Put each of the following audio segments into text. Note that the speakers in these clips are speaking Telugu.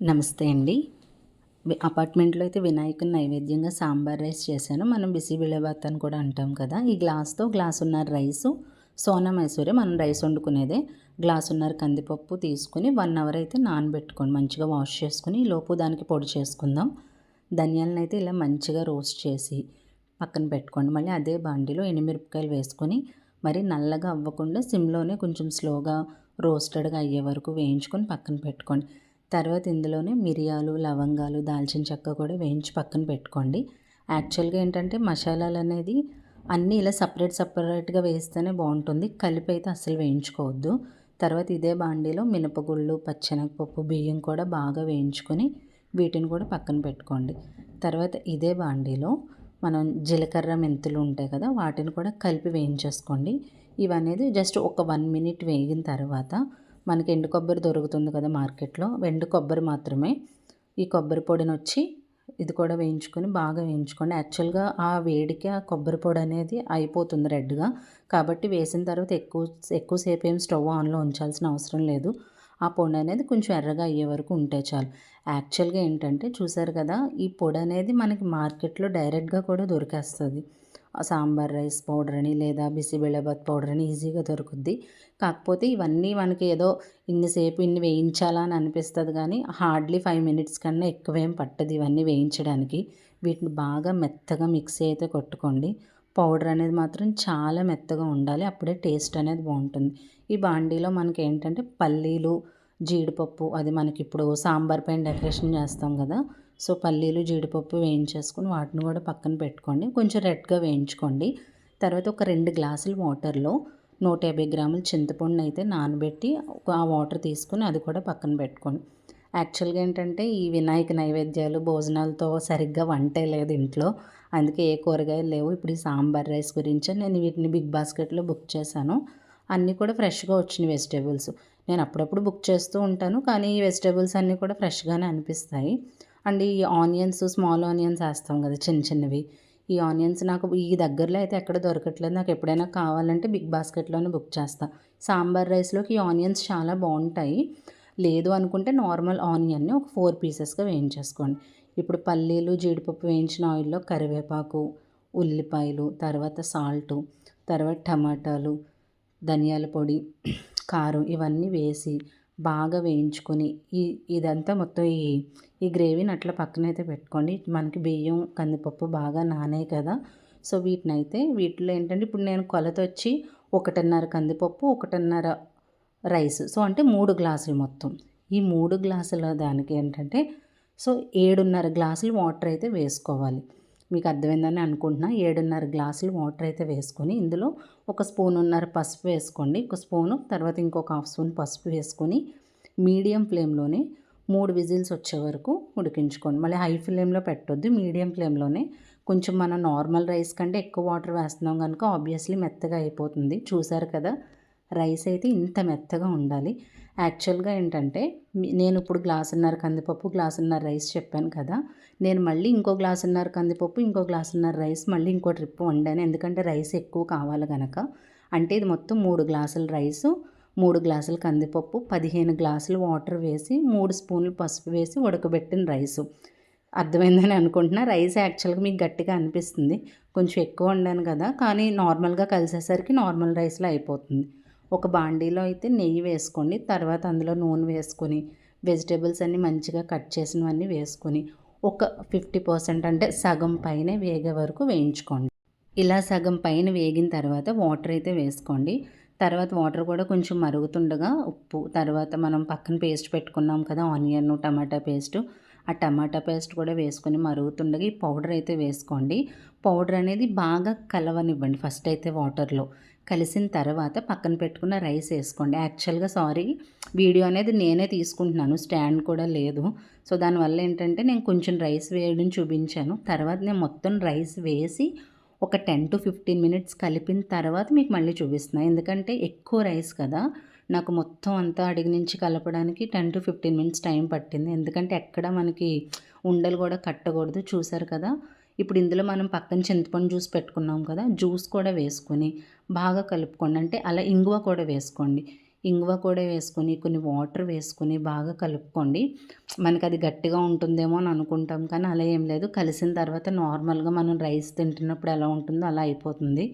నమస్తే అండి. అపార్ట్మెంట్లో అయితే వినాయకుని నైవేద్యంగా సాంబార్ రైస్ చేశాను. మనం బిసి బిళ్ళబాత్ అని కూడా అంటాం కదా ఈ గ్లాస్తో గ్లాస్ ఉన్న రైసు సోనా మైసూరే మనం రైస్ వండుకునేదే. గ్లాసున్నర కందిపప్పు తీసుకుని వన్ అవర్ అయితే నానబెట్టుకోండి మంచిగా వాష్ చేసుకుని లోపు దానికి పొడి చేసుకుందాం. ధనియాలను అయితే ఇలా మంచిగా రోస్ట్ చేసి పక్కన పెట్టుకోండి. మళ్ళీ అదే బాండిలో ఎండుమిరపకాయలు వేసుకొని మరి నల్లగా అవ్వకుండా సిమ్లోనే కొంచెం స్లోగా రోస్టెడ్గా అయ్యే వరకు వేయించుకొని పక్కన పెట్టుకోండి. తర్వాత ఇందులోనే మిరియాలు లవంగాలు దాల్చిన చెక్క కూడా వేయించి పక్కన పెట్టుకోండి. యాక్చువల్గా ఏంటంటే మసాలాలు అనేది అన్నీ ఇలా సపరేట్ సపరేట్గా వేస్తేనే బాగుంటుంది. కలిపి అయితే అస్సలు వేయించుకోవద్దు. తర్వాత ఇదే బాండీలో మినపగుళ్ళు పచ్చెనగపప్పు బియ్యం కూడా బాగా వేయించుకొని వీటిని కూడా పక్కన పెట్టుకోండి. తర్వాత ఇదే బాండీలో మనం జీలకర్ర మెంతులు ఉంటాయి కదా వాటిని కూడా కలిపి వేయించేసుకోండి. ఇవనేది జస్ట్ ఒక వన్ మినిట్ వేగిన తర్వాత మనకి ఎండు కొబ్బరి దొరుకుతుంది కదా మార్కెట్లో. ఎండు కొబ్బరి మాత్రమే. ఈ కొబ్బరి పొడిని వచ్చి ఇది కూడా వేయించుకొని బాగా వేయించుకోండి. యాక్చువల్గా ఆ వేడికి ఆ కొబ్బరి పొడి అనేది అయిపోతుంది రెడ్గా. కాబట్టి వేసిన తర్వాత ఎక్కువ ఎక్కువసేపు ఏం స్టవ్ ఆన్లో ఉంచాల్సిన అవసరం లేదు. ఆ పొడి అనేది కొంచెం ఎర్రగా అయ్యే వరకు ఉంటే చాలు. యాక్చువల్గా ఏంటంటే చూసారు కదా ఈ పొడి అనేది మనకి మార్కెట్లో డైరెక్ట్గా కూడా దొరికేస్తుంది. సాంబార్ రైస్ పౌడర్ అని లేదా బిసిబెళ్ళబాత్ పౌడర్ అని ఈజీగా దొరుకుద్ది. కాకపోతే ఇవన్నీ మనకి ఏదో ఇన్నిసేపు ఇన్ని వేయించాలా అని అనిపిస్తుంది కానీ హార్డ్లీ ఫైవ్ మినిట్స్ కన్నా ఎక్కువేం పట్టదు ఇవన్నీ వేయించడానికి. వీటిని బాగా మెత్తగా మిక్సీ అయితే కొట్టుకోండి. పౌడర్ అనేది మాత్రం చాలా మెత్తగా ఉండాలి. అప్పుడే టేస్ట్ అనేది బాగుంటుంది. ఈ బాండీలో మనకి ఏంటంటే పల్లీలు జీడిపప్పు అది మనకి ఇప్పుడు సాంబార్ పైన డెకరేషన్ చేస్తాం కదా సో పల్లీలు జీడిపప్పు వేయించేసుకుని వాటిని కూడా పక్కన పెట్టుకోండి. కొంచెం రెడ్గా వేయించుకోండి. తర్వాత ఒక రెండు గ్లాసులు వాటర్లో నూట యాభై గ్రాముల చింతపండు అయితే నానబెట్టి ఆ వాటర్ తీసుకుని అది కూడా పక్కన పెట్టుకోండి. యాక్చువల్గా ఏంటంటే ఈ వినాయక నైవేద్యాలు భోజనాలతో సరిగ్గా వంటే లేదు ఇంట్లో. అందుకే ఏ కూరగాయలు లేవు. ఇప్పుడు ఈ సాంబార్ రైస్ గురించి నేను వీటిని బిగ్ బాస్కెట్లో బుక్ చేశాను. అన్నీ కూడా ఫ్రెష్గా వచ్చిన వెజిటేబుల్స్. నేను అప్పుడప్పుడు బుక్ చేస్తూ ఉంటాను. కానీ ఈ వెజిటేబుల్స్ అన్నీ కూడా ఫ్రెష్గానే అనిపిస్తాయి. అండ్ ఈ ఆనియన్స్ స్మాల్ ఆనియన్స్ వేస్తాం కదా చిన్న చిన్నవి. ఈ ఆనియన్స్ నాకు ఈ దగ్గరలో అయితే ఎక్కడ దొరకట్లేదు. నాకు ఎప్పుడైనా కావాలంటే బిగ్ బాస్కెట్లోనే బుక్ చేస్తా. సాంబార్ రైస్లోకి ఈ ఆనియన్స్ చాలా బాగుంటాయి. లేదు అనుకుంటే నార్మల్ ఆనియన్ని ఒక ఫోర్ పీసెస్గా వేయించేసుకోండి. ఇప్పుడు పల్లీలు జీడిపప్పు వేయించిన ఆయిల్లో కరివేపాకు ఉల్లిపాయలు తర్వాత సాల్టు తర్వాత టమాటాలు ధనియాల పొడి కారం ఇవన్నీ వేసి బాగా వేయించుకొని ఈ ఇదంతా మొత్తం ఈ ఈ గ్రేవీని అట్లా పక్కనైతే పెట్టుకోండి. మనకి బియ్యం కందిపప్పు బాగా నానే కదా. సో వీటిని అయితే వీటిలో ఏంటంటే ఇప్పుడు నేను కొలత వచ్చి ఒకటిన్నర కందిపప్పు ఒకటిన్నర రైస్. సో అంటే మూడు గ్లాసులు మొత్తం. ఈ మూడు గ్లాసుల దానికి ఏంటంటే సో ఏడున్నర గ్లాసులు వాటర్ అయితే వేసుకోవాలి. మీకు అర్థమైందని అనుకుంటున్నా. ఏడున్నర గ్లాసులు వాటర్ అయితే వేసుకొని ఇందులో ఒక స్పూన్ ఉన్నర పసుపు వేసుకోండి. ఒక స్పూను తర్వాత ఇంకొక హాఫ్ స్పూన్ పసుపు వేసుకొని మీడియం ఫ్లేమ్లోనే మూడు విజిల్స్ వచ్చే వరకు ఉడికించుకోండి. మళ్ళీ హై ఫ్లేమ్లో పెట్టొద్దు. మీడియం ఫ్లేమ్లోనే కొంచెం మనం నార్మల్ రైస్ కంటే ఎక్కువ వాటర్ వేస్తున్నాం కనుక ఆబ్వియస్లీ మెత్తగా అయిపోతుంది. చూసారు కదా? రైస్ అయితే ఇంత మెత్తగా ఉండాలి. యాక్చువల్గా ఏంటంటే నేను ఇప్పుడు గ్లాసున్నర కందిపప్పు గ్లాసున్నర రైస్ చెప్పాను కదా. నేను మళ్ళీ ఇంకో గ్లాసున్నర కందిపప్పు ఇంకో గ్లాసున్నర రైస్ మళ్ళీ ఇంకో ట్రిప్ వండాను. ఎందుకంటే రైస్ ఎక్కువ కావాలి కనుక అంటే ఇది మొత్తం మూడు గ్లాసుల రైసు మూడు గ్లాసుల కందిపప్పు పదిహేను గ్లాసులు వాటర్ వేసి మూడు స్పూన్లు పసుపు వేసి ఉడకబెట్టిన రైసు. అర్థమైందని అనుకుంటున్నా. రైస్ యాక్చువల్గా మీకు గట్టిగా అనిపిస్తుంది. కొంచెం ఎక్కువ వండాను కదా. కానీ నార్మల్గా కలిసేసరికి నార్మల్ రైస్లో అయిపోతుంది. ఒక బాండీలో అయితే నెయ్యి వేసుకోండి తర్వాత అందులో నూనె వేసుకొని వెజిటేబుల్స్ అన్నీ మంచిగా కట్ చేసినవన్నీ వేసుకొని ఒక ఫిఫ్టీ పర్సెంట్ అంటే సగం పైన వేగే వరకు వేయించుకోండి. ఇలా సగం పైన వేగిన తర్వాత వాటర్ అయితే వేసుకోండి. తర్వాత వాటర్ కూడా కొంచెం మరుగుతుండగా ఉప్పు తర్వాత మనం పక్కన పేస్ట్ పెట్టుకున్నాం కదా ఆనియన్ టమాటా పేస్ట్ ఆ టమాటా పేస్ట్ కూడా వేసుకొని మరుగుతుండగా ఈ పౌడర్ అయితే వేసుకోండి. పౌడర్ అనేది బాగా కలవనివ్వండి ఫస్ట్ అయితే వాటర్లో. కలిసిన తర్వాత పక్కన పెట్టుకున్న రైస్ వేసుకోండి. యాక్చువల్గా సారీ వీడియో అనేది నేనే తీసుకుంటున్నాను స్టాండ్ కూడా లేదు. సో దానివల్ల ఏంటంటే నేను కొంచెం రైస్ వేయడం చూపించాను. తర్వాత నేను మొత్తం రైస్ వేసి ఒక టెన్ టు ఫిఫ్టీన్ మినిట్స్ కలిపిన తర్వాత మీకు మళ్ళీ చూపిస్తున్నాను ఎందుకంటే ఎక్కువ రైస్ కదా నాకు మొత్తం అంతా అడిగి నుంచి కలపడానికి ten to fifteen minutes time పట్టింది. ఎందుకంటే ఎక్కడ మనకి ఉండలు కూడా కట్టకూడదు చూసారు కదా? ఇప్పుడు ఇందులో మనం పక్కన చింతపండు జ్యూస్ పెట్టుకున్నాం కదా? జ్యూస్ కూడా వేసుకొని బాగా కలుపుకోండి. అంటే అలా ఇంగువ కూడా వేసుకోండి. ఇంగువ కూడా వేసుకొని కొన్ని వాటర్ వేసుకొని బాగా కలుపుకోండి. మనకి అది గట్టిగా ఉంటుందేమో అని అనుకుంటాం కానీ అలా ఏం లేదు. కలిసిన తర్వాత నార్మల్గా మనం రైస్ తింటున్నప్పుడు ఎలా ఉంటుందో అలా అయిపోతుంది.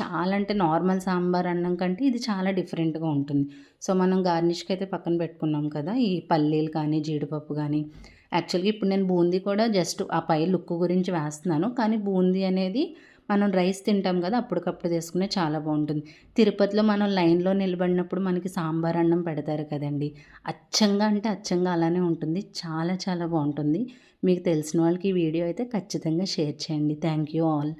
చాలా అంటే నార్మల్ సాంబార్ అన్నం కంటే ఇది చాలా డిఫరెంట్గా ఉంటుంది. సో మనం గార్నిష్కి అయితే పక్కన పెట్టుకున్నాం కదా ఈ పల్లీలు కానీ జీడిపప్పు కానీ. యాక్చువల్గా ఇప్పుడు నేను బూందీ కూడా జస్ట్ ఆ పై లుక్ గురించి వేస్తున్నాను. కానీ బూందీ అనేది మనం రైస్ తింటాం కదా అప్పటికప్పుడు తీసుకునే చాలా బాగుంటుంది. తిరుపతిలో మనం లైన్లో నిలబడినప్పుడు మనకి సాంబార్ అన్నం పెడతారు కదండి. అచ్చంగా అంటే అచ్చంగా అలానే ఉంటుంది. చాలా చాలా బాగుంటుంది. మీకు తెలిసిన వాళ్ళకి ఈ వీడియో అయితే ఖచ్చితంగా షేర్ చేయండి. Thank you all.